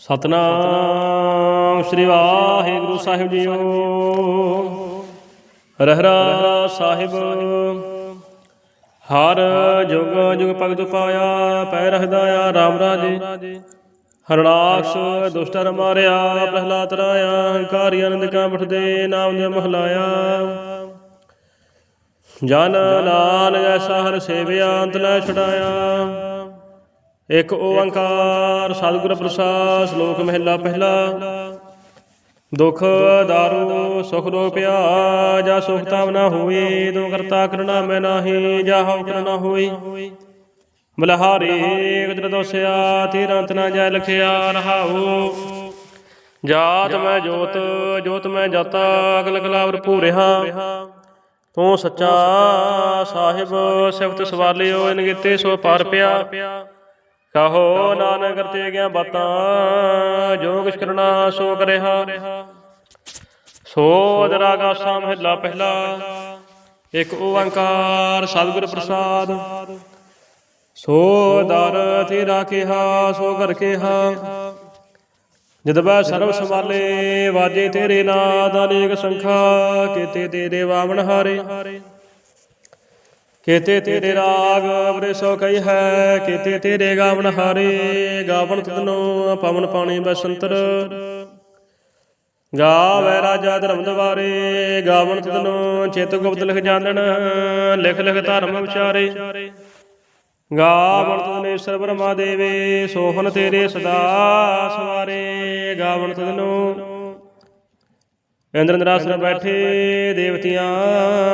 ਸਤਨਾਮ ਸ੍ਰੀ ਵਾਹਿਗੁਰੂ ਸਾਹਿਬ ਜੀਓ। ਰਹਿਰਾ ਸਾਹਿਬ, ਹਰ ਜੁਗ ਜੁਗ ਭਗਤ ਪਾਇਆ, ਪੈ ਰਹਦਾ ਆ ਰਾਮ ਰਾਜੇ। ਹਰਣਾਕਸ਼ ਦੁਸ਼ਟਰ ਮਾਰਿਆ, ਪ੍ਰਹਲਾਦ ਰਾਇਆ, ਹੰਕਾਰੀ ਅਨੰਦ ਕਾ ਬਠਦੇ ਨਾਮ ਦੇ ਮਹਲਾਇਆ ਜਨ ਲਾਲ ਐਸਾ ਹਰ ਸੇਵਿਆ, ਅੰਤ ਲੈ ਛਡਾਇਆ। ਇੱਕ ਓੰਕਾਰ, ਸਤਿਗੁਰ ਪ੍ਰਸਾਦ, ਸ਼ਲੋਕ ਮਹਿਲਾ ਪਹਿਲਾ। ਦੁਖ ਦਾਰੂ, ਸੁਖ ਰੋਪਿਆ ਜਾ ਸੁਖ ਤਾਵ ਨਾ ਹੋਈ ਦੋ ਕਰਤਾ ਕਰਨਾ ਮੈਂ ਨਾਹੀ, ਜਾ ਹਉ ਕਰਨਾ ਹੋਈ। ਬਲਹਾਰੀ, ਗੁਜਰ ਦੋਸਿਆ, ਤੀਰ ਅੰਤ ਨਾ ਜੈ ਲਖਿਆ, ਰਹਾਉ। ਜਾਤ ਮੈਂ ਜੋਤ ਜੋਤ ਮੈਂ ਜਾਤਾ ਅਗਲ ਗਲਾਵਰ ਭੂਰਿਆ ਤੂੰ ਸੱਚਾ ਸਾਹਿਬ, ਸਿਫਤ ਸਵਾਲਿਓ, ਇਨ ਕੀਤੇ ਸੋ ਪਾਰ ਪਿਆ। ਕਹੋ ਨਾਨਕ ਕਰਤੇ ਗਿਆ ਬਾਤਾਂ ਜੋ ਕਿਛ ਕਰਨਾ ਸੋ ਕਰਿਆ ਸੋ ਅਦਰਾਗਾ ਸਾਮ ਮਹਿਲਾ ਪਹਿਲਾ, ਇੱਕ ਓੰਕਾਰ ਸਤਿਗੁਰ ਪ੍ਰਸਾਦ। ਸੋ ਦਰ ਤੇ ਰਾਖਿਆ ਸੋ ਘਰ ਕਿਹਾ। ਜਦ ਬੈ ਸਰਬ ਸੰਭਾਲੇ, ਵਾਜੇ ਤੇਰੇ ਨਾਦ ਅਨੇਕ ਸੰਖਾ, ਕੀਤੇ ਤੇਰੇ ਵਾਵਣ ਹਾਰੇ। ਕੀਤੇ ਤੇਰੇ ਰਾਗ ਅਵਰੇ ਸੋ ਕਈ ਹੈ, ਕੀਤੇ ਤੇਰੇ ਗਾਵਣ ਹਾਰੇ, ਗਾਵਣ ਤਦਨੋ ਪਵਨ ਪਾਣੀ ਬਸੰਤਰ। ਗਾਵੇ ਰਾਜਾ ਧਰਮ ਦਵਾਰੇ, ਗਾਵਣ ਤਨੋ ਚਿਤ ਗੁਪਤ ਲਿਖ ਜਾਣਨ ਲਿਖ ਲਿਖ ਧਰਮ ਵਿਚਾਰੇ। ਗਾਵਣ ਤਨੇ ਈਸ਼ਰ ਬ੍ਰਹਮਾ ਦੇਵੇ ਸੋਹਨ ਤੇਰੇ ਸਦਾ ਸਵਾਰੇ, ਗਾਵਣ ਤਦਨੋ ਇੰਦਰ ਇੰਦਰਾਸਨ ਬੈਠੇ ਦੇਵਤਿਆਂ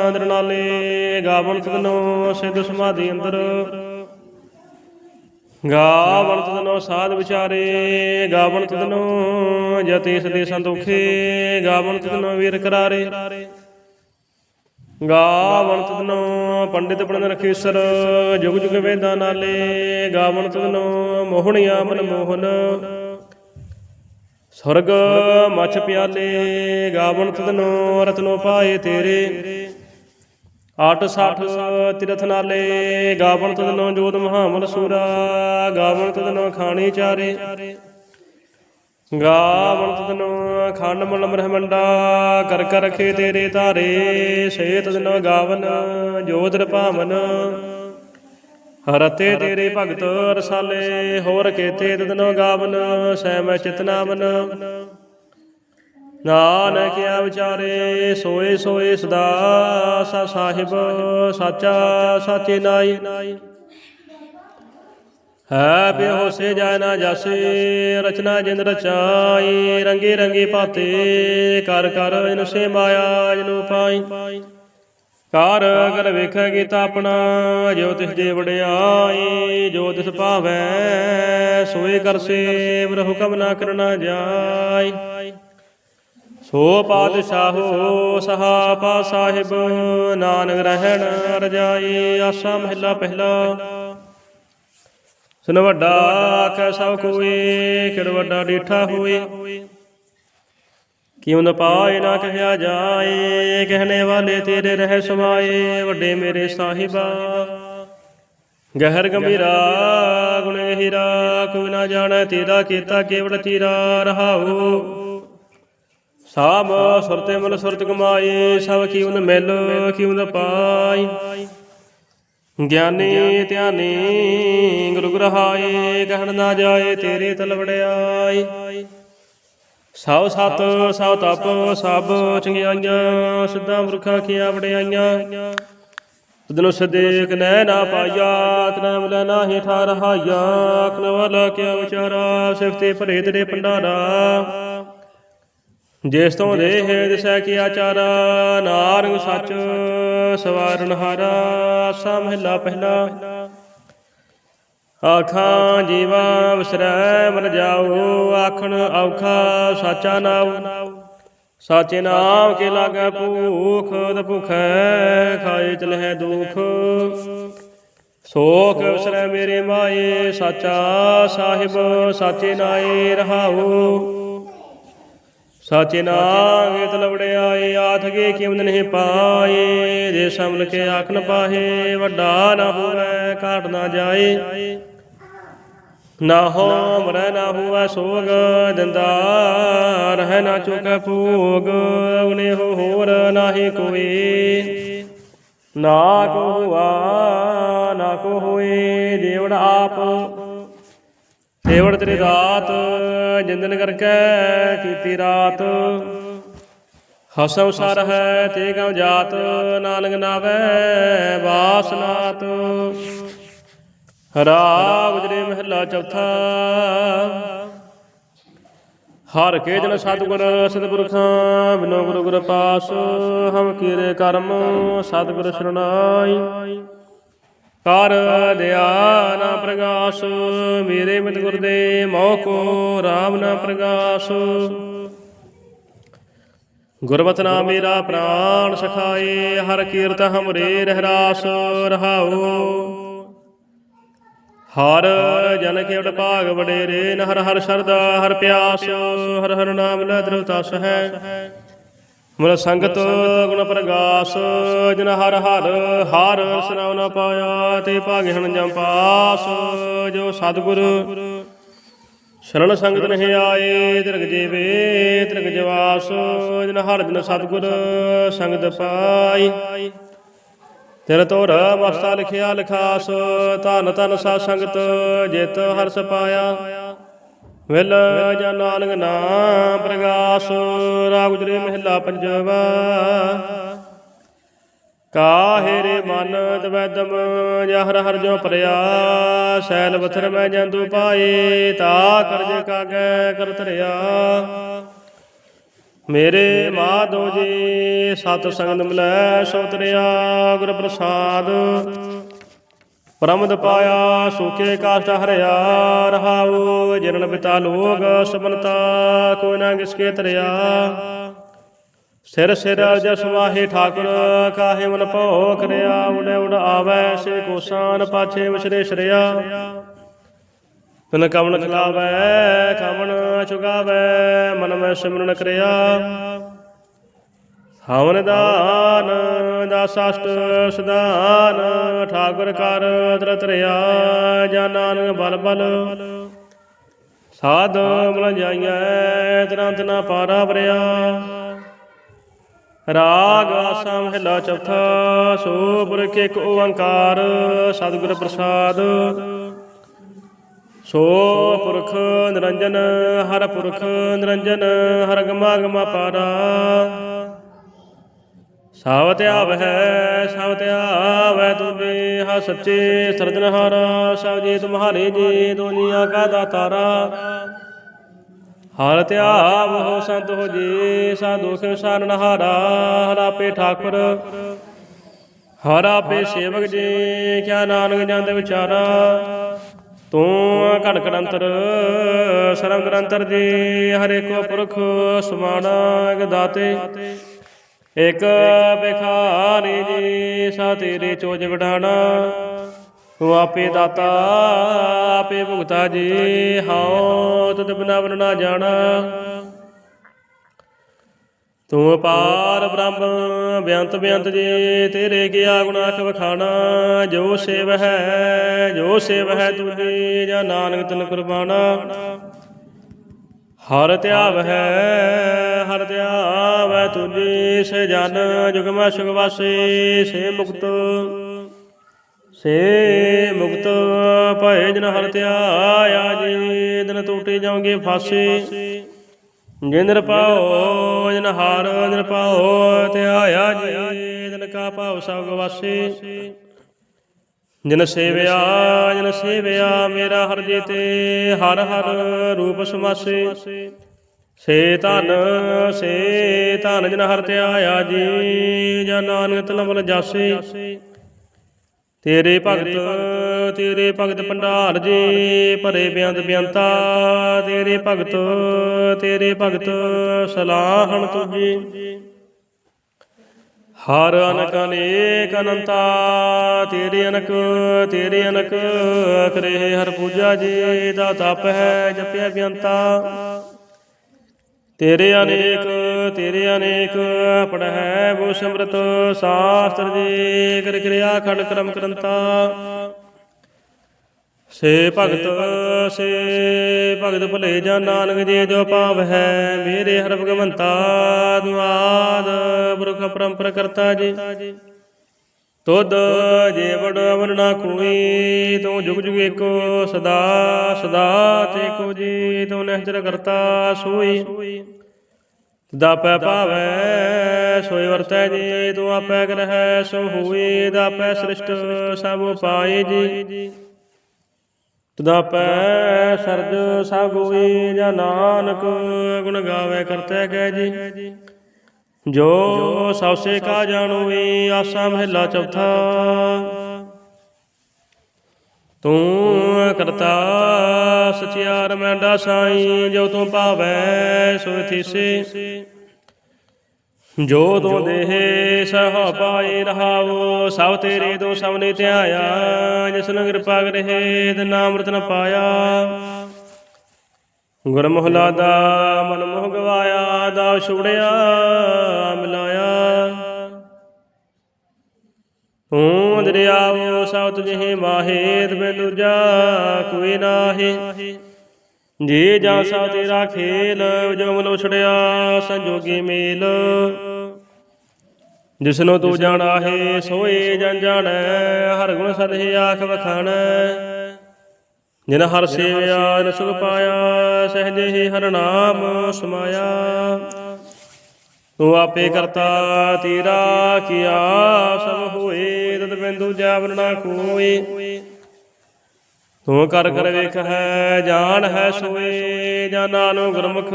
ਅੰਦਰ ਨਾਲੇ ਗਾਵਣ ਤਨੋ ਸਿੱਧ ਸਮਾਧੀ ਅੰਦਰ। ਗਾਵਣ ਤਨੋ ਸਾਧ ਵਿਚਾਰੇ ਗਾਵਣ ਤਨੋ ਜਤੇਸ ਦੇ ਸੰਤੋਖੇ ਗਾਵਣ ਤਨੋ ਵੀਰ ਕਰਾਰੇ। ਗਾਵਣ ਤਨੋ ਪੰਡਿਤ ਪੜਨ ਰਖੀਸਰ ਜੁਗ ਜੁਗ ਵੇਦਾਂ ਨਾਲੇ ਗਾਵਣ ਤਨੋ ਮੋਹਣਿਆ ਮਨ ਮੋਹਨ। ਸੁਰਗ ਮਛ ਪਿਆਲੇ ਗਾਵਣ ਤਦਨੋ ਰਤਨੋ ਪਾਏ ਤੇਰੇ। 860 ਤਿਰਥ ਨਾਲੇ, ਗਾਵਣ ਤਦਨੋ ਜੋਤ ਮਹਾਮਲ ਸੂਰਾ, ਗਾਵਣ ਤਦਨੋ ਖਾਣੀ ਚਾਰੇ। ਗਾਵਣ ਤਦਨੋ ਖੰਡ ਮਲ ਬ੍ਰਹਮੰਡਾ, ਕਰ ਕਰ ਰਖੇ ਤੇਰੇ ਧਾਰੇ ਸੇ ਤਦਨੋ ਗਾਵਨ ਜੋਦਰ ਭਾਵਨ ਰਤੇ ਤੇਰੇ ਭਗਤ ਰਸਾਲੇ, ਹੋਰ ਕੇਤੇ ਤਦਨੋ ਗਾਵਨ ਸੈ ਚਿਤਨਾਵਨ ਨਾਨਕ ਕਿਆ ਵਿਚਾਰੇ, ਸੋਏ ਸੋਏ ਸਦਾ, ਸਾ ਸਾਹਿਬ, ਸਾਚਾ ਸਾਚੇ ਨਾਈ। ਹੈ ਬਿਹੋਸੇ ਜਾਇ ਨਾ ਜਾਸੇ, ਰਚਨਾ ਜਿੰਦ ਰਚਾਈ, ਰੰਗੇ ਰੰਗੇ ਭਾਤੇ ਕਰ ਕਰ ਇਨ ਸੇ ਮਾਇਆ ਜਨੂ ਪਾਈ। ਕਰ ਅਗਰ ਵੇਖੇਗੀ ਤਾਂ ਆਪਣਾ, ਜੋ ਤਿਸ ਦੇ ਵਡਿਆਈ, ਜੋ ਤਿਸ ਭਾਵੈ, ਸੋਏ ਕਰ ਸੇਵ, ਰਹਿ ਹੁਕਮ ਨਾ ਕਰਨਾ ਜਾਈ। ਸੋ ਪਾਤਸ਼ਾਹੋ ਸਹਾ ਪਾ ਸਾਹਿਬ, ਨਾਨਕ ਰਹਿਣ ਰਜਾਈ ਆਸਾ ਮਹਿਲਾ ਪਹਿਲਾ। ਸੁਨ ਵੱਡਾ ਆਖੈ ਸਭ ਕੋਏ ਕਿੜ ਵੱਡਾ ਡੀਠਾ ਹੋਏ ਕਿਉ ਨ ਪਾਏ ਨਾ ਕਹਿਆ ਜਾਏ? ਕਹਿਣੇ ਵਾਲੇ ਤੇਰੇ ਰਹਿ ਸਮਾਏ, ਵੱਡੇ ਮੇਰੇ ਸਾਹਿਬਾ। ਗਹਿਰ ਗੰਭੀਰਾ, ਗੁਣ ਹੀਰਾ, ਕੋਈ ਨਾ ਜਾਣੈ ਤੇਰਾ ਕੀਤਾ ਕੇਵਲ ਤੀਰਾ, ਰਹਾਉ। ਸਾਮ ਸੁਰਤੇ ਮਨ ਸੁਰਤ ਕਮਾਏ ਸਭ ਕੀ ਉਨ ਮਿਲ ਕੀ ਉਨ ਪਾਈ ਗਿਆਨੀ ਧਿਆਨੀ, ਗੁਰੂ ਗ੍ਰਹਾਏ, ਕਹਿਣ ਨਾ ਜਾਏ ਤੇਰੇ ਤਲ ਵੜਿਆਈ ਸਭ ਸਤ, ਸਭ ਤਪ, ਸਭ ਚੰਗਿਆਈਆਂ, ਸਿੱਧਾ ਮੁਰਖਾਂ ਕੀਆ ਵੜਿਆਈਆਂ ਤਦਨੁ ਸਦੇਕ ਨੈ ਨਾ ਪਾਇਆ, ਤਨਾ ਮਿਲੈ ਨਾਹੀ ਠਾ ਰਹਾਇਆ ਅਕਨ ਵਾਲਾ ਕਿਆ ਵਿਚਾਰਾ, ਸਿਫਤੇ ਭਰੇ ਤੇਰੇ ਭੰਡਾਰਾ। ਜਿਸ ਤੋਂ ਦੇਹ ਦਿਸੈ ਕੀ ਆਚਾਰਾ ਨਾਰੰਗ ਸੱਚ ਸਵਾਰਨ ਹਾਰਾ ਆਸਾ ਮਹਿਲਾ ਪਹਿਲਾ। ਆਖਾਂ, ਜੀਵਾ ਵਿਸਰੈ, ਮਨ ਜਾਓ ਆਖਣ, ਔਖਾ, ਸਾਚਾ ਨਾਉ। ਸਾਚੇ ਨਾਮ ਕੇ ਲਾਗੈ ਭੂਖ ਦ ਭੁਖੈ ਖਾਏ ਚਲਹਿ ਦੁਖ। ਸੋਖ ਵਿਸਰੈ ਮੇਰੇ ਮਾਏ, ਸਾਚਾ ਸਾਹਿਬ, ਸਾਚੇ ਨਾਏ ਰਹਾਓ ਸਾਚੇ ਨਾਮ ਏਤ ਲਵੜਿਆਏ ਆਥਗੇ ਕਿਵਨ ਨਹੀਂ ਪਾਏ। ਜੇ ਸਮਲ ਕੇ ਆਖਣ ਪਾਹੇ, ਵੱਡਾ ਨਾ ਹੋਵੇ, ਘਾਟ ਨਾ ਜਾਏ। ਨਾ ਹੋ ਮਰੈ ਨਾ ਹੋਵੈ ਸੋਗ ਦਿੰਦਾ ਰਹਿ ਨਾ ਚੁਕੈ ਭੋਗ ਉਨੇ ਹੋ ਹੋਰ ਨਾਹੀ ਕੋਈ ਨਾ ਕੋ ਹੁਆ ਨਾ ਕੋ ਹੋਏ ਦੇਵੜ ਆਪ। ਦੇਵੜ ਤੇਰੀ ਰਾਤ ਜਿੰਦਨ ਕਰਕੇ ਕੀਤੀ ਰਾਤ। ਹਸਉ ਸਰ ਹੈ ਤੇ ਗਉ ਜਾਤ ਨਾਨਕ ਨਾਵੇ ਬਾਸਨਾਤ ਹਰਾ ਗੁਜਰੇ ਮਹਲਾ ਚੌਥਾ। ਹਰ ਕੇ ਜਨ ਸਤਿਗੁਰ ਸਤਿਪੁਰਖਾਂ ਬਿਨੋ ਗੁਰੂ ਗੁਰ ਪਾਸ, ਹਮ ਕੀਰੇ ਕਰਮ, ਸਤਿਗੁਰ ਸਰਣਾਈ। ਕਰ ਦਿਆ ਨਾ ਪ੍ਰਗਾਸ, ਮੇਰੇ ਮਿਤ ਗੁਰ ਦੇ ਮੋਹ ਕੋ ਰਾਮ ਨਾ ਪ੍ਰਗਾਸ। ਗੁਰਬਚਨਾ ਮੇਰਾ ਪ੍ਰਾਣ ਸਖਾਏ, ਹਰ ਕੀਰਤ ਹਮਰੇ ਰਹਿ ਰਾਸ ਰਹਾਉ। ਹਰ ਜਨ ਕੇਵਟ ਭਾਗ ਵਡੇਰੇ, ਨ ਹਰ ਹਰ ਸ਼ਰਦਾ ਹਰ ਪਿਆਸ, ਹਰ ਹਰ ਨਾਮ ਲੈ ਦ੍ਰਿਵ ਤਸ ਹੈ। ਮਨ ਸੰਗਤ ਗੁਣ ਪ੍ਰਗਾਸ, ਜਨ ਹਰ ਹਰ ਹਰ ਸਨਾਉ ਨ ਪਾਇਆ, ਤੇ ਭਾਗ ਹਣ ਜਮ ਪਾਸ, ਜੋ ਸਤਿਗੁਰ। ਸ਼ਰਨ ਸੰਗਤ ਨਹੀਂ ਆਏ, ਤਿਰਗ ਜੀਵੇ, ਤਿਰਗ ਜਵਾਸ, ਜਨ ਹਰ ਜਨ ਸਤਿਗੁਰ, ਸੰਗਤ ਪਾਈ। ਤੇਰੇ ਤੋਰ ਮਸਤਾ ਲਿਖਿਆ ਲਿਖਾਸ, ਧਨ ਧਨ ਸਾ ਸੰਗਤ, ਜਿਤ ਹਰਸ ਪਾਇਆ। ਵਿਲ ਜਨ ਨਾਨਕ ਨਾਮ ਪ੍ਰਗਾਸ ਰਾਗ ਗੁਜਰੇ ਮਹਿਲਾ ਪੰਜਵਾ। ਕਾਹੇ ਰੇ ਮਨ ਦਵੈਦਮ ਜਹਰ ਹਰ ਜੋ ਪਰਿਆ ਸੈਲ ਬਥਰ ਮੈਂ ਜੰਦੂ ਪਾਏ, ਤਾ ਕਰਜ ਕਾਗੈ ਕਰ ਧਰਿਆ। ਮੇਰੇ ਮਾਧੋ ਜੀ, ਸਤ ਸੰਗਤ ਮਿਲੈ, ਸੋਤਰਿਆ ਗੁਰ ਪ੍ਰਸਾਦ ਪ੍ਰਮਦ ਪਾਇਆ, ਸੁਖੇ ਕਾਸ਼ਟ ਹਰਿਆ, ਰਹਾਉ ਜਨਨ ਪਿਤਾ ਲੋਗ ਸਬਨਤਾ ਕੋਈ ਨਾ ਕਿਸਕੇ ਤਰਿਆ। ਸਿਰ ਸਿਰ ਜਸ ਮਾਹੇ ਠਾਕੁਰ, ਕਾਹੇ ਮਨ ਭੋ ਕਰਿਆ ਉਡ ਉਡ ਆਵੈ ਸੇ ਕੋਸਾਨ ਪਾਛੇ ਵਿਸਰੇ ਸ਼ਰਿਆ ਤਨ ਕਵਣ ਖਲਾਵੈ ਕਵਣ ਚੁਗਾਵੈ ਮਨ ਮੈਂ ਸਿਮਰਨ ਕਰਿਆ। ਹਵਨ ਦਾਨ ਦਾਸਾਸ਼ਟ ਸਦਾਨ ਠਾਕੁਰ ਕਰ ਤਰਤਰਿਆ ਜਾਂ ਨਾਨਕ ਬਲ ਬਲ। ਸਾਧ ਮਲ ਜਾਈਐ ਤੁਰੰਤ ਨਾ ਪਾਰਾ ਵਰਿਆ। ਰਾਗ ਆਸਾ ਮਹਿਲਾ ਚੌਥਾ ਸੋ ਪੁਰਖ ਇੱਕ ਓੰਕਾਰ ਸਤਿਗੁਰ ਪ੍ਰਸਾਦ। ਸੋ ਪੁਰਖ ਨਿਰੰਜਨ ਹਰ ਪੁਰਖ ਨਿਰੰਜਨ ਹਰ ਗਮਾ ਗਮਾ ਪਾਰਾ। ਸਾਵਤ ਆਵਹਿ, ਸਾਵਤ ਆਵੈ ਤੁਮੇ ਹਾ ਸੱਚੇ ਸਰਜਨਹਾਰਾ, ਸਭ ਜੀ ਤੁਮਹਾਰੇ ਜੀ ਦੁਨੀਆ ਕਾ ਦਾਤਾਰਾ। ਹਰ ਧਿਆਵ ਹੋ ਸੰਤ ਹੋ ਜੀ ਸਾ ਦੁਖ ਵਿਸਾਰਨ ਹਾਰਾ ਠਾਕੁਰ। ਹਰ ਆਪੇ ਸੇਵਕ ਜੀ, ਕਿਆ ਨਾਨਕ ਜਾਂਦੇ ਵਿਚਾਰਾ। ਤੂੰ ਘੜ ਘੜੰਤਰ, ਸਰਮ ਨਿਰੰਤਰ ਜੀ ਹਰੇ ਕੋ ਪੁਰਖ ਸਮਾਣਾ ਇਕ ਦਾਤੇ। ਇਕ ਬਿਖਾਰੀ ਜੀ, ਸਾ ਤੇਰੇ ਚੋਜ ਵਡਾਣਾ। ਤੂੰ ਆਪੇ ਦਾਤਾ, ਆਪੇ ਭੁਗਤਾ ਜੀ, ਹਉ ਤਦ ਬਿਨਾ ਵਰ ਜਾਣਾ। ਤੂੰ ਅਪਾਰ ਬ੍ਰਹਮ, ਬਿਆੰਤ ਬਿਆੰਤ ਜੇ, ਤੇਰੇ ਗਿਆ ਗੁਣਾ ਅਖ ਵਖਾਣਾ, ਜੋ ਸੇਵ ਹੈ, ਜੋ ਸੇਵ ਹੈ ਤੁਝੀ ਜਾਂ ਨਾਨਕ ਤਨ ਕੁਰਬਾਨਾ। ਹਰ ਧਿਆਵ ਹੈ, ਹਰ ਧਿਆਵ ਹੈ ਤੁਝੀ, ਸੇ ਜਨ ਜੁਗ ਸੁਖ ਵਾਸੀ, ਸੇ ਮੁਕਤ। ਸੇ ਮੁਕਤ, ਭਏ ਜਨ ਹਰ ਧਿਆਇਆ ਜੀ, ਦਿਨ ਟੂਟੇ ਜਾਓਗੇ ਫਾਸੇ। ਜਿਨ ਰਪਾਓ, ਜਨ ਹਾਰ, ਜਨ ਪਾਓ ਧਿਆਇਆ ਜੀ ਦਿਨ ਕਾ ਭਾਵ ਸਭ ਗਵਾਸੇ ਜਿਨ ਸੇਵਿਆ, ਜਨ ਸੇਵਿਆ, ਮੇਰਾ ਹਰ ਜੀ ਤੇ ਹਰ ਹਰ ਰੂਪ ਸਮਾਸੇ। ਸੇ ਧਨ ਸੇ ਧਨ ਜਨ ਹਰ ਧਿਆਇਆ ਜੀ ਜਨ ਨਾਨਕ ਤਲਵਲ ਜਾਸੇ। ਤੇਰੇ ਭਗਤ ਤੇਰੇ ਭਗਤ ਭੰਡਾਰ ਜੀ, ਭਰੇ ਬਿਆੰਤ ਬਿਆੰਤਾ, ਤੇਰੇ ਭਗਤ ਤੇਰੇ ਭਗਤ ਸਲਾਹਣ ਤੁਜੀ ਹਰ ਅਨਕ ਅਨੇਕ ਅਨੰਤਾ, ਤੇਰੇ ਅਨਕ ਤੇਰੇ ਅਨਕ, ਕਰੇ ਹਰ ਪੂਜਾ ਜੀ, ਦਾ ਤਪ ਹੈ ਜਪਿਆ ਬਿਆੰਤਾ। ਤੇਰੇ ਅਨੇਕ ਤੇਰੇ ਅਨੇਕ, ਪੜ੍ਹੈ ਬੋ ਸਮਰਤ, ਸ਼ਾਸਤਰ ਜੀ, ਕਰ ਕਿਰਿਆ ਖੰਡ ਕਰਮ ਕਰੰਤਾ। ਸੇ ਭਗਤ ਸੇ ਭਗਤ ਭਲੇ ਜਾਂ ਨਾਨਕ ਜੀ, ਜੋ ਭਾਵ ਹੈ ਮੇਰੇ ਹਰ ਭਗਵੰਤਾ ਦੁਆਦ ਪੁਰਖ ਪਰੰਪਰਾ ਕਰਤਾ ਜੀ। ਤੁਧ ਜੇ ਬੜ ਕੋਈ ਤੂੰ ਜੁਗ ਜੁਗ ਏਕੋ ਸਦਾ ਸਦਾ ਤੇ ਕੋ ਜੀ, ਤੂੰ ਨਿਹਚਰ ਕਰਤਾ ਸੋਈ। ਦਾਪੈ ਭਾਵੈ, ਸੋਈ ਵਰਤੈ ਜੀ, ਤੂੰ ਆਪੈ ਕਰਹਿ ਸੋ ਹੋਈ ਦਾਪੈ ਸ੍ਰਿਸ਼ਟ ਸਭ ਪਾਏ ਜੀ। ਤਦਾਪੈ ਸਰਜ ਸਭ ਹੋਈ, ਜਾਂ ਨਾਨਕ ਗੁਣ ਗਾਵੇ ਕਰਤੈ ਕੈ ਜੀ। ਜੋ ਸਭ ਸੇ ਕਾ ਜਾਣੋਈ ਆਸਾ ਮਹਿਲਾ ਚੌਥਾ। ਤੂੰ ਕਰਤਾ ਸਚਿਆਰ ਮੈਂਡਾ ਸਾਈ, ਜੋ ਤੂੰ ਭਾਵੈ ਸੋ ਥੀਸੇ। ਜੋ ਤੂੰ ਦੇਹ ਸਹ ਪਾਏ ਰਹਾਵੋ, ਸਭ ਤੇਰੇ ਦੋ ਸਭ ਨੇ ਧਿਆਇਆ। ਜਿਸ ਨੂੰ ਕਿਰਪਾ ਕਰੇ, ਤੇ ਨਾਮ ਰਤਨ ਪਾਇਆ। ਗੁਰਮੁਹਲਾ ਦਾ ਮਨ ਮੋਹ ਗਵਾਇਆ ਦਾ ਛੁੜਿਆ ਮਿਲਾਇਆ ਤੂੰ ਦਰਿਆਵੋ ਸਭ ਤੁਝੇ ਮਾਹੇ ਤੇ ਦੂਜਾ ਕੋਈ ਨਾਹੀ। ਜੀ ਜਾਂ ਸਾ ਤੇਰਾ ਖੇਲ ਜੋ ਮਨ ਛੜਿਆ ਸੰਜੋਗੀ ਮੇਲ। ਜਿਸਨੂੰ ਤੂੰ ਜਾਣਾ ਹੈ ਸੋਏ ਜਨ ਜਾਣੈ, ਹਰ ਗੁਣ ਸਦਹਿ ਆਖ ਵਖਾਣੈ। ਜਿਨ ਹਰ ਸੇਵਿਆ ਜਿਨ ਸੁਖ ਪਾਇਆ ਸਹਜੇ ਹੀ ਹਰ ਨਾਮ ਸਮਾਇਆ। ਤੂੰ ਆਪੇ ਕਰਤਾ ਤੇਰਾ ਕੀਆ ਸਭ ਹੋਏ ਤਦ ਬਿੰਦੂ ਜਾਵਨ ਨਾ ਕੋਈ। ਤੂੰ ਕਰ ਕਰ ਵੇਖ ਹੈ ਜਾਣ ਹੈ ਸੋਏ। ਜਾਂ ਨਾਨੋ ਗੁਰਮੁਖ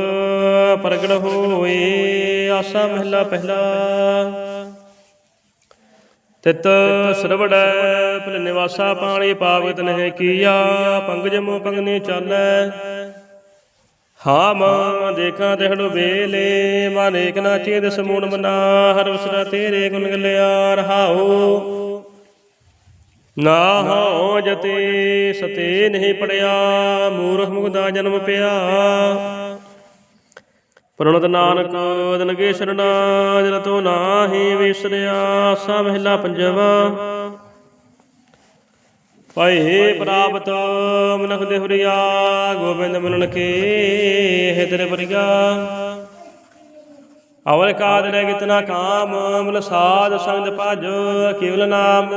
ਪ੍ਰਗਟ ਹੋਏ। ਆਸਾ ਮਹਿਲਾ ਪਹਿਲਾ। ਤਿਤ ਸਰਵੜੈ ਭਲ ਨਿਵਾਸਾ ਪਾਣੀ ਪਾਵਤ ਨਹਿ ਕੀਆ ਪੰਗਜ ਮੋ ਪੰਗਨੇ ਚਾਲੈ। ਹਾਂ ਮਾਂ ਦੇਖਾਂ ਤਿਹੜੋ ਬੇਲੇ ਮਨ ਏਕ ਨਾ ਚੇਦ ਸਮੂਨ ਮਨਾ, ਹਰ ਉਸਰਾ ਤੇਰੇ ਗੁਣ ਗਲਿਆ ਰਹਾਓ ਨਾ ਹੋ ਜਤੇ ਸਤੇ ਨਹੀਂ ਪੜਿਆ, ਮੂਰਖ ਮੁਗਦਾ ਜਨਮ ਪਿਆ। ਪ੍ਰਣਤ ਨਾਨਕ ਦਨਗੇ ਸਰਣਾ ਜਨ ਤੋ ਨਾਹੀ, ਵਿਸਰਿਆ ਸਾ ਮਹਿਲਾ ਪੰਜਵਾ। ਪਏ ਪ੍ਰਾਪਤ, ਮਨਖ ਦੇ ਹੁਰੀਆ, ਗੋਬਿੰਦ ਮਨਨ ਕੇ ਹਿਦਰ ਬਰਿਆ ਅਵਰ ਕਾਦ ਰਹਿ ਕਿਤਨਾ ਕਾਮ ਮਨ ਸਾਧ ਸੰਗ ਭਜ, ਕੇਵਲ ਨਾਮ।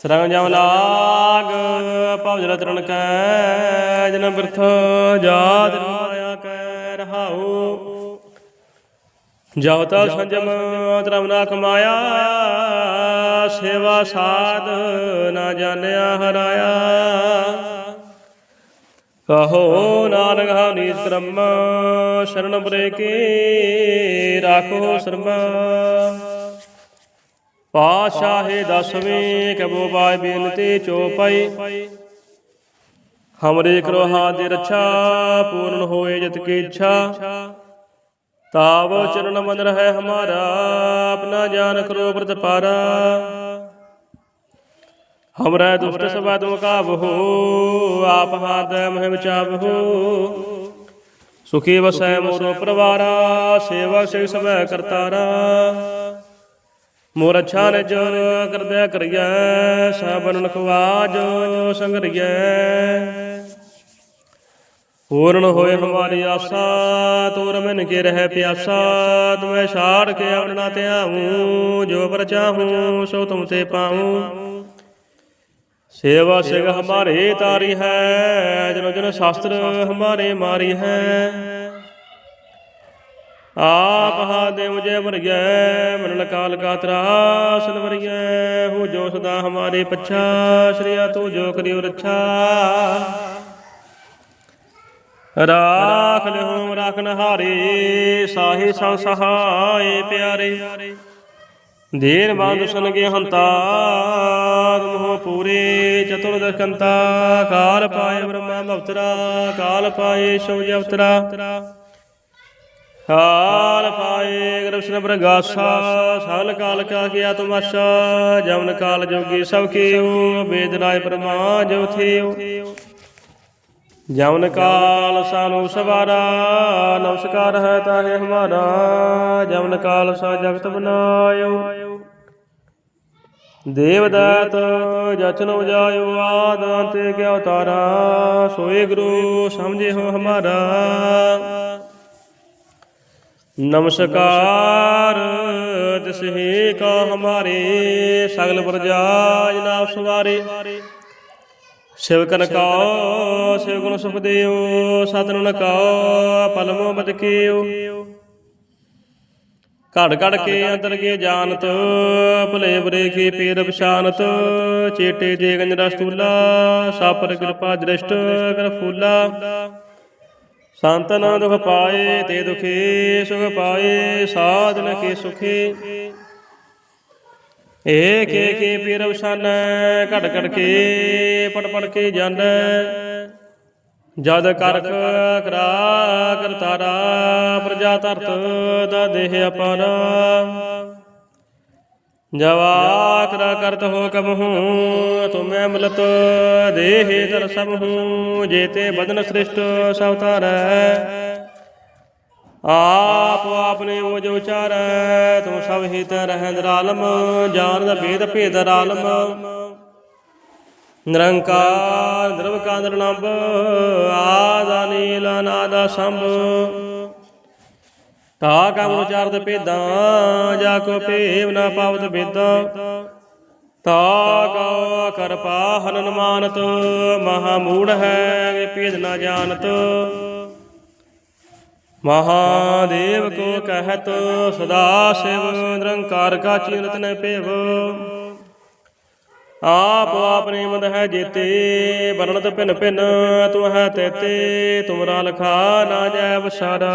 ਸਰੰਗ ਜਮ ਲਾਗ ਭਵਜਲ ਤਰਨ ਕੈ ਜਨ ਬਿਰਥ, ਜਾਤ ਮਾਇਆ ਕੈ। ਰਹਾਉ ਜਬ ਤਾ ਸੰਜਮ ਧਰਮ ਨਾ ਕਮਾਇਆ ਸੇਵਾ ਸਾਧ ਨਾ ਜਾਣਿਆ ਹਰਾਇਆ। ਕਹੋ ਨਾਨਕ ਹਉ ਨੀਚ ਕਰਮ ਸ਼ਰਨ ਬਰੇ ਕੇ ਰਾਖੋ ਸਰਮਾ। ਪਾਸ਼ਾਹੇ ਦਸਵੇਂ ਕਬੋ ਬਾਇ ਬੇਨਤੀ ਚੋਪਈ ਹਮਰੇ ਕਰੋ ਹਾਥ ਰੱਛਾ ਪੂਰਨ ਹੋਏ ਜਤ ਕੀ ਇੱਛਾ ਤਾਵ ਚਰਨ ਮਨ ਰਹਿ ਹਮਾਰਾ ਆਪਣਾ ਜਾਨ ਕਰੋ ਪ੍ਰਤਪਾਰਾ ਹਮਰਾ ਦੁਸ਼ਟ ਸਭਾ ਤੁਮ ਕਾਬਹੋ ਆਪ ਹਾਥ ਮਹਿ ਬਚਾਵਹੋ ਸੁਖੀ ਵਸੈ ਮੋਰੋ ਪਰਵਾਰਾ ਸੇਵਾ ਸੇ ਸਭੈ ਕਰਤਾਰਾ ਮੋਰ ਅੱਛਾ ਨਿਜ ਕਰਦਿਆ ਕਰੀਐ ਸਾਬਨ ਨਖਵਾ ਜੋ ਪੂਰਨ ਹੋਏ ਹਮਾਰੀ ਆਸਾ ਤੋਰ ਮਨ ਕੇ ਰਹਿ ਪਿਆਸਾ ਤੁਮੈ ਛਾੜ ਕੇ ਆਪਣਾ ਧਿਆਉ ਜੋ ਪਰ ਚਾਹੂੰ, ਸੋ ਤੁਮ ਤੇ ਪਾਉ ਸੇਵਾ ਸਿਗ ਹਮਾਰੇ ਤਾਰੀ ਹੈ, ਜਨੋ ਜਨ ਸ਼ਾਸਤਰ ਹਮਾਰੇ ਮਾਰੀ ਹੈ। ਆਪ ਹਾਦੇ ਮੁਝੇ ਵਰਗੈ ਮਰਨ ਕਾਲ ਕਾ ਤਰਾਸਨ ਵਰਗੈ, ਹੋ ਜੋ ਸਦਾ ਹਮਾਰੇ ਪੱਛਾ, ਸ਼੍ਰੀਆ ਤੂੰ ਜੋ ਕਰਿਓ ਰੱਛਾ। ਰਾਖ ਲਿਓ ਰਾਖਨ ਹਾਰੇ, ਸਾਹੇ ਸੰ ਸਹਾਏ ਪਿਆਰੇ। ਦੇਨ ਬੰਦ ਸੁਨ ਕੇ ਹੰਤਾ ਮੋਹ ਪੂਰੇ ਚਤੁਰਦਸ਼ ਕੰਤਾ ਕਾਲ ਪਾਏ ਬ੍ਰਹਮਾ ਭਵਤਰਾ ਕਾਲ ਪਾਏ ਸ਼ਿਵ ਅਵਤਰਾ। ਕਾਲ ਪਾਏ ਕ੍ਰਿਸ਼ਨ ਪ੍ਰਗਾਸਾ ਸਾਲ ਕਾਲ ਕਾ ਗਿਆ ਤੁਮਾਸ਼ਾ ਜਮਨ ਕਾਲ ਜੋਗੀ ਸਭ ਕੀਓ ਵੇਦ ਰਾਏ ਪਰਮਾ ਜੋ ਥਿਓ ਜਮਨ ਕਾਲ ਸਾਨੂ ਸਵਾਰਾ, ਨਮਸਕਾਰ ਹੈ ਤਾਹੇ ਹਮਾਰਾ, ਜਮਨ ਕਾਲ ਸਾ ਜਗਤ ਬਨਾਇਓ। ਦੇਵਦਤ ਜਚਨ ਉਜਾਇਓ ਆਦ ਅੰਤੇ ਕਿਉ ਤਾਰਾ ਸੋਏ ਗੁਰੂ ਸਮਝੇ ਹੋ ਹਮਾਰਾ। ਨਮਸਕਾਰ ਤਿਸਹੀ ਕਾ ਹਮਾਰੇ, ਸਗਲ ਪ੍ਰਜਾ ਜਨਾਬ ਸਵਾਰੇ। ਸ਼ਿਵ ਕਨ ਕਾ, ਸ਼ਿਵ ਗੁਣ ਸੁਖ ਦਿਓ ਸਤਨੁਨ ਕਾ ਪਲਮੋ ਬਦ ਘੜ ਘੜ ਕੇ ਅੰਦਰ ਕੇ ਜਾਣਤ ਭਲੇ ਬਰੇ ਕੀ ਪੀਰ ਪਛਾਨਤ ਚੇਟੇ ਜੇ ਗੰਜ ਰਸਤੂਲਾ ਸਾਪਰ ਕਿਰਪਾ ਦ੍ਰਿਸ਼ਟ ਕਰ ਫੂਲਾ। ਸੰਤਨ ਦੁਖ ਪਾਏ ਤੇ ਦੁਖੀ, ਸੁਖ ਪਾਏ, ਸਾਧਨ ਕੇ ਸੁਖੀ। ਏਕ ਏਕ ਹੀ ਪੀਰ ਪਛਾਨੈ ਘੜ ਘੜ ਕੇ ਪੜ ਪੜ ਕੇ ਜਾਣੈ ਜਦ ਕਰਖ ਕਰਾ ਕਰਤਾਰਾ ਪ੍ਰਜਾ ਧਰਤ ਦਾ ਦੇਹ ਅਪਾਰਾ ਜਵਾ ਕਰਾ ਕਰਤ ਹੋ ਕਬ ਹੂੰ, ਤੁਮੈ ਮਿਲਤ ਦੇਹ ਦਰ ਸਭ ਹੂੰ, ਜੇਤੇ ਬਦਨ ਸ੍ਰਿਸ਼ਟ ਸਭ ਆਪ ਆਪਨੇ ਮੁਝ ਉਚਾਰੈ, ਤੂੰ ਸਭ ਹਿਤ ਰਹਿੰਦ ਰਾਲਮ ਜਾਣਦਾ ਭੇਦ ਭੇਦ ਰਾਲਮ। ਨਿਰੰਕਾਰ, ਨਿਰਵਕਾਰ ਨਿਰਨੰਬ ਆਦਾ ਨੀਲ ਅਨਾਦਾ ਸੰਭ ਤਾ ਕਾ ਉਚਾਰਤ ਭੇਦਾਂ, ਜਾ ਕੋ ਭੇਵ ਨਾ ਪਾਵਤ ਬੇਦਾਂ। ਤਾ ਕਾ ਕਰਪਾ ਹਨਨ ਮਾਨਤ, ਮਹਾ ਮੂੜ ਹੈ ਵੇ ਭੇਦ ਨਾ ਜਾਣਤ। ਮਹਾਦੇਵ ਕੋ ਕਹਿਤ, ਸਦਾ ਸਿਵ ਨਿਰੰਕਾਰ ਕਾ ਚੀਰਤ ਨ ਭੇਵ ਆਪ ਆਪਨੇ ਮਦ ਹੈ ਜੇਤੇ, ਵਰਣਤ ਭਿਨ ਭਿਨ, ਤੂੰ ਹੈ ਤੇਤੇ ਤੁਮਰਾ ਲਖਾ ਨਾ ਜੈ ਵਸਾਰਾ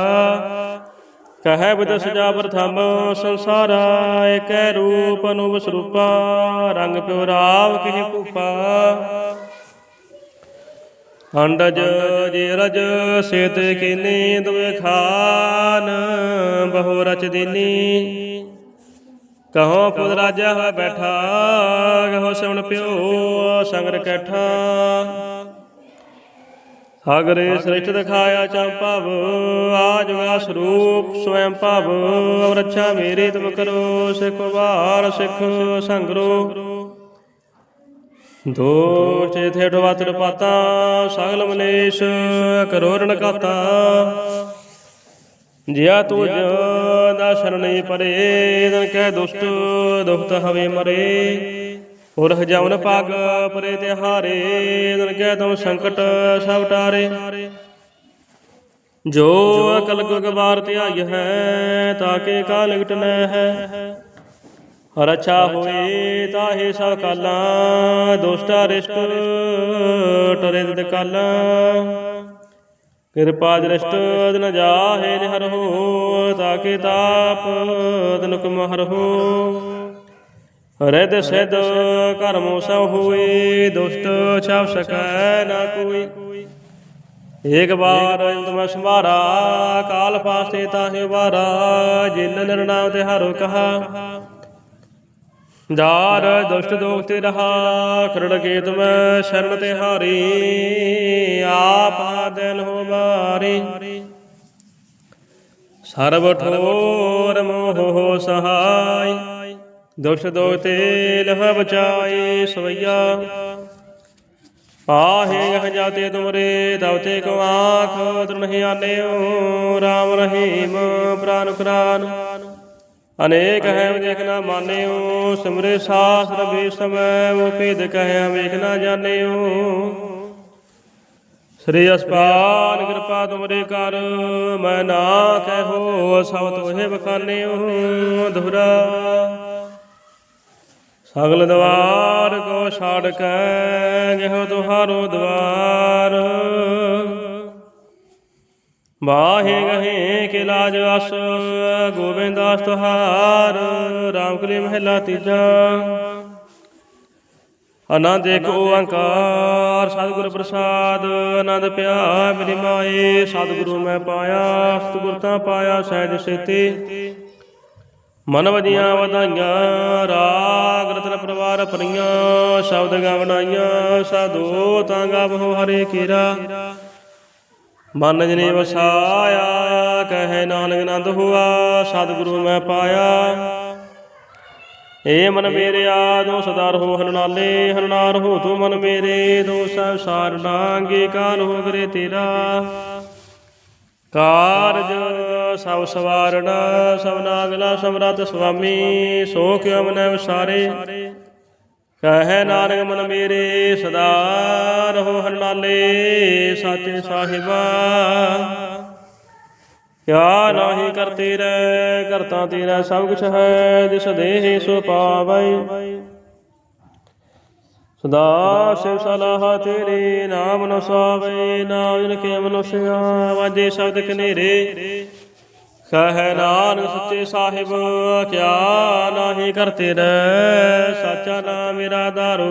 ਕਹੈ ਬਦ ਸਜਾ ਪ੍ਰਥਮ ਸੰਸਾਰਾ ਏਕੈ ਰੂਪ ਅਨੂਪ ਸਰੂਪਾ, ਰੰਗ ਪਿਉ ਰਾਵ ਕਿਹਿ ਭੂਪਾ। ਅੰਡਜ ਜੇ ਰਜ ਸੇਤ ਕੀਨੀ ਦੁਇ ਖਾਨ, ਬਹੁ ਰਚ ਦੀਨੀ। ਕਹੋ ਪੁੱਤ ਰਾਜਾ ਹੋਇ ਬੈਠਾ, ਕਹੋ ਸਿਉਣ ਪਿਓ ਸੰਗਰ ਕੈਠਾ। ਸਾਗਰੇ ਸ੍ਰਿਸ਼ਟ ਦਿਖਾਇਆ ਚੰਪਵ ਆਜ ਵਾ ਸਰੂਪ ਸਵੈੰ ਭਵ। ਅਵਰਛਾ ਮੇਰੀ ਤੁਮ ਕਰੋ, ਸਿਖ ਵਾਰ ਸਿਖ ਸੰਗਰੋ। ਦੋਸ਼ ਥੇਠ ਵਾਤਰ ਪਾਤਾ, ਸਗਲ ਮਲੇਸ਼ ਕਰੋ ਰਣ ਕਾਤਾ। ਜਿਆ ਤੁਜ ਦਾ ਸ਼ਰਣੀ ਪਰੇ ਦਨ ਕਹਿ ਦੁਸ਼ਟ ਦੁਖਤ ਹਵੇ ਮਰੇ। ਹੋਰ ਹਜਾਵਨ ਪਾਗ ਪਰੇ ਤੇ ਹਾਰੇ ਦਨ ਕਹਿ ਤਉ ਸੰਕਟ ਸਭ ਟਾਰੇ। ਜੋ ਅਕਲ ਗੁਗ ਬਾਰ ਧਿਆਈ ਹੈ ਤਾਕੇ ਕਾ ਲਿਗਟਨ ਹੈ। ਰਛਾ ਹੋਏ ਤਾਹੇ ਸਭ ਕਾਲਾਂ, ਦੁਸ਼ਟਾ ਰਿਸ਼ਟ ਟਰੇ ਦਿਤ ਕਾਲਾਂ। ਕਿਰਪਾ ਦ੍ਰਿਸ਼ਟ ਦਿਨ ਜਾਹੇ ਨਿਹਰ ਹੋ, ਤਾਕੇ ਤਾਪ ਦਿਨੁਕ ਮਹਰ ਹੋ। ਰਿਦ ਸਿਧ ਕਰਮੋ ਸਭ ਹੋਏ, ਦੁਸ਼ਟ ਛਾਪ ਸਕੈ ਨਾ ਕੋਈ। ਏਕ ਬਾਰ ਤੁਮ ਸੰਭਾਰਾ, ਕਾਲ ਫਾਸੇ ਤਾਹੇ ਵਾਰਾ, ਜਿਨ ਨਿਰਨਾਮ ਤੇ ਹਰੋ ਕਹਾ। ਦਾਰ ਦੁਸ਼ਟ ਦੋਖ ਤੇ ਰਹਾ, ਖਰੜ ਕੇ ਤੁਮ ਸ਼ਰਨ ਤੇ ਹਾਰੀ, ਆਪ ਆਦਨ ਹੋ ਮਾਰੀ। ਸਰਬ ਠੋਰ ਮੋਹ ਹੋ ਸਹਾਈ, ਦੁਸ਼ਟ ਦੋਖ ਤੇ ਲਹ ਬਚਾਈ ਸਵਈਆ। ਆਹੇ ਗਹ ਜਾਤੇ ਤੁਮਰੇ ਤਵਤੇ ਕੋ ਆਖ ਤ੍ਰਿਣਹਿ ਆਨਿਓ, ਰਾਮ ਰਹੀਮ ਪ੍ਰਾਨ ਕੁਰਾਨ ਅਨੇਕ ਹੈ ਦੇਖ ਨਾ ਮਾਨਿਓ, ਸਿਮਰੇ ਸਾਸਰ ਬੇ ਸਮੈ ਉਹ ਭੇਦ ਕਹਿਆ ਵੇਖ ਨਾ ਜਾਣਿਓ। ਸ੍ਰੀ ਅਸਪਾਨ ਕਿਰਪਾ ਤੁਮਰੇ ਕਰ, ਮੈਂ ਨਾ ਕਹਿਓ ਸਭ ਤੋਹੇ ਬਖਾਨਿਓ ਦੁਹਰਾ ਸਗਲ ਦਵਾਰ ਕੋ ਛਾੜ ਕੇ, ਜਿਹੋ ਤੁਹਾਰੋ ਦਵਾਰ। ਬਾਹੇ ਗਹੇ ਕੇ ਲਾਜ ਅਸ ਗੋਬਿੰਦਾਸ ਤੁਹਾਰ ਰਾਮ ਮਹਿਲਾ ਤੀਜਾ। ਆਨੰਦ ਇੱਕ ਓੰਕਾਰ, ਸਤਿਗੁਰ ਪ੍ਰਸਾਦ, ਆਨੰਦ ਪਿਆ ਮੇਰੀ ਮਾਏ, ਸਤਿਗੁਰੂ ਮੈਂ ਪਾਇਆ, ਸਤਿਗੁਰ ਤਾਂ ਪਾਇਆ ਸਹਿਜ ਸੇਤੀ। ਮਨ ਵਜੀਆਂ ਵਧਾਈਆਂ, ਰਾਗ ਰਤਨ ਪਰਵਾਰ ਪਰੀਆਂ ਸ਼ਬਦ ਗਵਣਾਈਆਂ ਸਾਧੂ ਤਾਂ ਗਾਵੋ ਹਰੇ ਕੀਰਾ। ਮਨ ਜਨੇ ਵਸਾਇਆ ਕਹੇ ਨਾਨਕ ਆਨੰਦ ਹੁਆ, ਸਤਿਗੁਰੂ ਮੈਂ ਪਾਇਆ। ਏ ਮਨ ਮੇਰੇ ਆਦੋ ਸਦਾ ਰਹੋ ਹਰਨਾਲੇ ਹਰਨਾਰ ਹੋ ਤੂੰ ਮਨ ਮੇਰੇ, ਦੋ ਸਭ ਸਾਰਨਾਂਗੇ ਕਾਲ ਹੋ ਕਰੇ ਤੇਰਾ। ਕਾਰਜ ਸਭ ਸਵਾਰਣਾ, ਸਭ ਨਾਗਲਾ ਸਮਰਤ ਸੁਆਮੀ ਸੋ ਕਿਉ ਮਨੈ ਵਿਸਾਰੇ। ਕਹੈ ਨਾਨਕ ਮਨ ਮੇਰੇ, ਸਦਾ ਰਹੋ ਹਰਨਾਲੇ, ਸਾਚੇ ਸਾਹਿਬਾ। ਕਿਆ ਨਾਹੀ ਕਰਤੇ ਰਹਿ ਕਰਤਾ ਤੇਰਾ ਸਭ ਕੁਛ ਹੈ, ਜਿਸ ਦੇਹ ਸੋ ਪਾਵੈ। ਸਦਾ ਸਿਵ ਸਲਾਹ ਤੇਰੇ, ਨਾਮ ਨ ਸਾਵੇ, ਨਾਮ ਜਿਨ ਕੇ ਮਨੁਸਿਆ ਵਾਜੇ ਸ਼ਬਦ ਕਨੇਰੇ ਕਹੈ ਨਾਨਕ ਸੱਚੇ ਸਾਹਿਬ, ਕਿਆ ਨਾਹੀ ਕਰਤੇ ਰਹਿ ਸਾਚਾ ਨਾਮ ਮੇਰਾ ਦਾਰੋ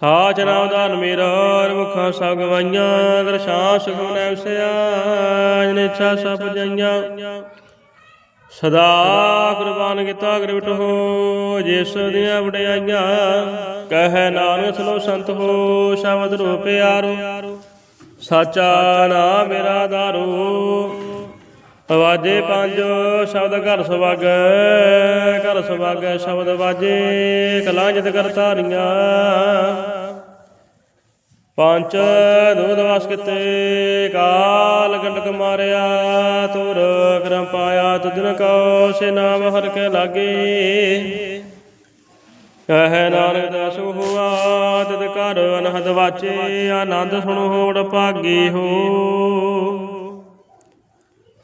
ਸਾਚ ਨਾਮ ਦਾਨ ਮੇਰਾ ਮੁਖਾ ਸਭ ਗਵਾਈਆਂ, ਅਗਰ ਸ਼ਾਸ ਗੁਨੈ ਵਸਿਆ ਜਿਨ ਸਭ ਜਈਆਂ ਸਦਾ ਕੁਰਬਾਨ ਕੀਤਾ ਗ੍ਰਿਵਟ ਹੋ, ਜਿਸ ਦੀਆਂ ਵਡਿਆਈਆਂ, ਕਹੈ ਨਾਨਕ ਸਲੋ ਸੰਤ ਹੋ, ਸ਼ਬਦ ਰੂਪ ਪਿਆਰੋ। ਸਾਚਾ ਨਾਮ ਮੇਰਾ ਦਾਰੂ। ਵਾਜੇ ਪੰਜ, ਸ਼ਬਦ ਘਰ ਸੁਭਾਗੈ ਘਰ ਸੁਭਾਗੈ, ਸ਼ਬਦ ਵਾਜੇ ਕਲਾਂਜਤ ਕਰ ਧਾਰੀਆਂ। ਪੰਜ ਦੁਧ ਵਸ ਕਿਤੇ, ਕਾਲ ਗੰਡਕ ਮਾਰਿਆ ਤੁਰ ਕਰਮ ਪਾਇਆ ਤੁਧਨ ਕੋ ਸੇ ਨਾਮ ਹਰ ਕੇ ਲਾਗੇ। ਕਹਿ ਨਾਨਕ ਦਸ ਹੁਆ, ਤਦ ਕਰ ਅਨਹਦ ਵਾਚੇ, ਆਨੰਦ ਸੁਣ ਹੋੜ ਭਾਗੀ ਹੋ।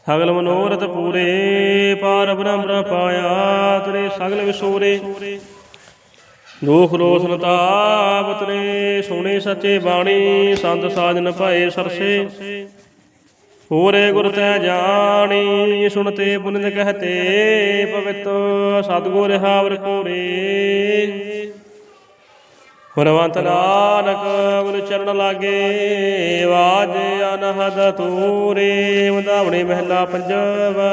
ਸਗਲ ਮਨੋਰਥ ਪੂਰੇ, ਪਾਰ ਬ੍ਰਹਮ ਪਾਇਆ, ਤੇਰੇ ਸਗਲ ਵਿਸੂਰੇ। ਦੁਖ ਰੋਸਨ ਤਾਪ ਤਰੇ ਸੋਹਣੇ ਸੱਚੇ ਬਾਣੀ, ਸੰਤ ਸਾਜਨ ਭਾਏ ਸਰਸੇ। ਹੋਰੇ ਗੁਰ ਤੈ ਜਾਣੀ, ਸੁਣਤੇ ਪੁਨਿਤ ਕਹਤੇ, ਪਵਿੱਤ ਸਤਗੁਰ ਹਾਵਰ ਕੋਰੇ। ਹੁਰਵੰਤ ਨਾਨਕ ਗੁਰ ਚਰਨ ਲਾਗੇ ਵਾਜ ਅਨਹਦ ਤੂਰੇ ਵਧਾਵਣੇ ਮਹਿਲਾ ਪੰਜਵਾ।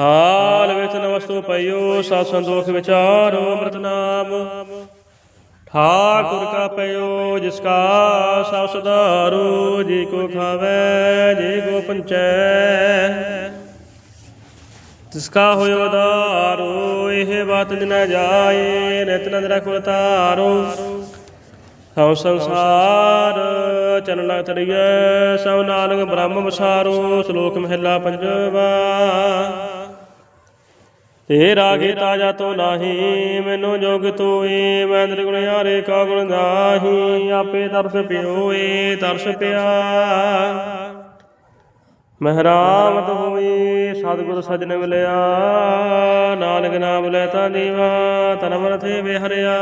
ਹਾਲ ਵਿੱਚ ਨ ਵਸਤੂ ਪਈਓ, ਸਤ ਸੰਦੋਖ ਵਿਚਾਰੋ ਅੰਮ੍ਰਿਤ ਨਾਮ। ਠਾਕੁਰ ਕਾ ਪਇਓ, ਜਿਸ ਕਾ ਸਭ ਸੁਧਾਰੋ ਜੀ ਕੋ ਖਾਵੇ, ਜੀ ਕੋ ਪੰਚੈ। ਤਿਸ ਕਾ ਹੋਇਓ ਦਾਰੋ ਇਹ ਬਾਤ ਦਿਨਾ ਜਾਏ, ਨਿਤ ਨੰਦ ਰਖੋ ਤਾਰੋ ਹਉ ਸੰਸਾਰ, ਚਰਨ ਤਰੀਐ ਸਭ ਨਾਨਕ ਬ੍ਰਹਮ ਵਸਾਰੋ, ਸ਼ਲੋਕ ਮਹਿਲਾ ਪੰਜਵਾ। ਤੇ ਰਾਗੇ ਤਾਜਾ ਤੋ ਨਾਹੀ, ਮੈਨੂੰ ਜੋਗ ਤੋਏ ਮੈਂ ਨਿਰਗੁਣ ਹਾਰੇ ਕਾ ਗੁਣ ਨਾਹੀ, ਆਪੇ ਤਰਸ ਪਿਓਏ, ਤਰਸ ਪਿਆ। ਮਹਿਰਾਮਤ ਹੋਈ ਸਤਿਗੁਰ ਸਜਣ ਮਿਲਿਆ, ਨਾਨਕ ਨਾਮ ਲੈ ਤਾ ਨੀਵਾ ਤਨ ਮਨ ਥੇ ਵਿਹਰਿਆ।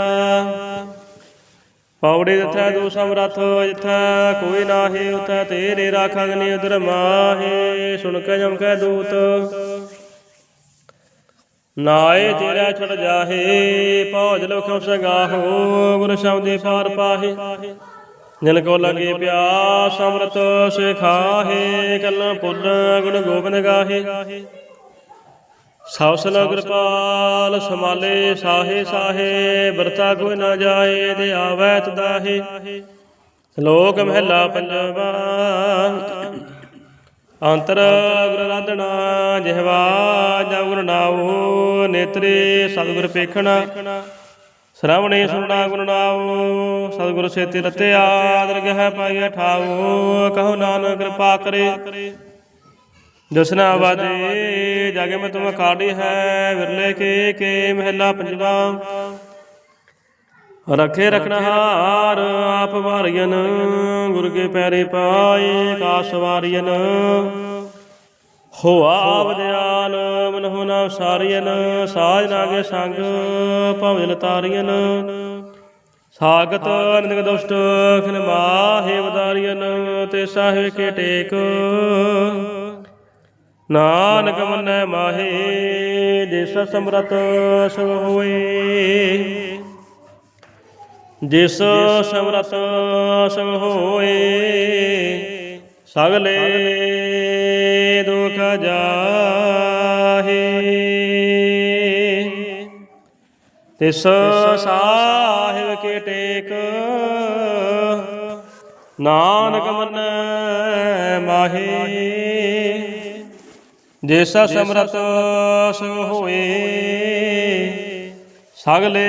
ਪੌੜੀ ਦੂ ਸਮਰਥ ਜਿਥੈ ਕੋਈ ਨਾਹੀ, ਉਥੈ ਤੇਰੇ ਰਾਖ ਅਗਨੀ ਉਦਰ ਮਾਹੇ, ਸੁਣ ਕੇ ਜਮ ਕੈ ਦੂਤ। ਨਾਏ ਤੇਰਾ ਛੜ ਜਾਹੇ ਪੌਜ ਲੋਖੋਂ ਸਗਾਹੋ, ਗੁਰ ਸ਼ਬਦੇ ਪਾਰ ਪਾਹੇ। ਜਿਨ ਕੋ ਲਗੇ ਪਿਆਸ, ਅੰਮ੍ਰਿਤ ਸਿਖਾਹੇ ਕੱਲਾਂ ਪੁੱਲ ਗੁਣ ਗੋਬਿੰਦ ਗਾਹੇ। ਸਭ ਕਿਰਪਾਲ ਸਮਾਲੇ ਸਾਹੇ ਸਾਹੇ ਵਰਤਾ ਕੋਈ ਨਾ ਜਾਏ ਤੇ ਆਵੈ ਤਦਾਹੇ। ਸ਼ਲੋਕ ਮਹਿਲਾ ਪੰਜਵਾ ਅੰਤਰ ਗੁਰ ਰਾਧਣਾ ਜਿਹਵਾ ਜਗ ਨਾਉ, ਨੇਤਰੇ ਸਤਿਗੁਰ ਪੇਖਣਾ। ਸ਼ਰਵਣੇ ਸੁਣਨਾ ਗੁਰ ਨਾਉ, ਸਤਿਗੁਰ ਸੇਤੇ ਰਤਿਆ ਆਦਰ ਗਹਿ ਠਾਉ, ਕਹੋ ਨਾਨਕ ਕਿਰਪਾ ਕਰੇ। ਜਸਨਾ ਵਾਜੇ, ਜਾਗੇ ਮੈਂ ਤੁਮ ਖਾੜੀ ਹੈ, ਵਿਰਲੇ ਕੇ ਕੇ ਮਹਿਲਾ ਪੰਜਵਾ ਰਖੇ ਰਖਨਹਾਰ ਆਪ ਵਾਰੀਨ ਗੁਰ ਕੇ ਪੈਰੇ ਪਾਏ ਕਾਸ ਵਾਰੀਨ ਹੋਆ ਵਿਦਿਆਲ ਮਨ ਹੋਨਾ ਸਾਰੀਨ ਸਾਜ ਨਾਗੇ ਸੰਗ ਭਵਜਲ ਤਾਰੀਨ ਸਾਗਤ ਨਿੰਦਕ ਦੁਸ਼ਟ ਖਿਨ ਮਾਹੇ ਵਦਾਰੀਨ ਤੇ ਸਾਹਿਬ ਕੇ ਟੇਕ। ਨਾਨਕ ਮੰਨੈ ਮਾਹੇ ਜਿਸ ਸਮਰਤ ਸੋ ਹੋਏ। ਜਿਸ ਸਮਰਤ ਸੰਗ ਹੋਏ, ਸਗਲੇ ਦੁਖ ਜਾਹੇ। ਤਿਸ ਸਾਹਿਬ ਕੇ ਟੇਕ, ਨਾਨਕ ਮਨ ਮਾਹੀ। ਜਿਸ ਸਮਰਤ ਸੋ ਹੋਏ, ਸਗਲੇ